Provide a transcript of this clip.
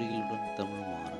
நன்றிகளுடன் Tamil Maran.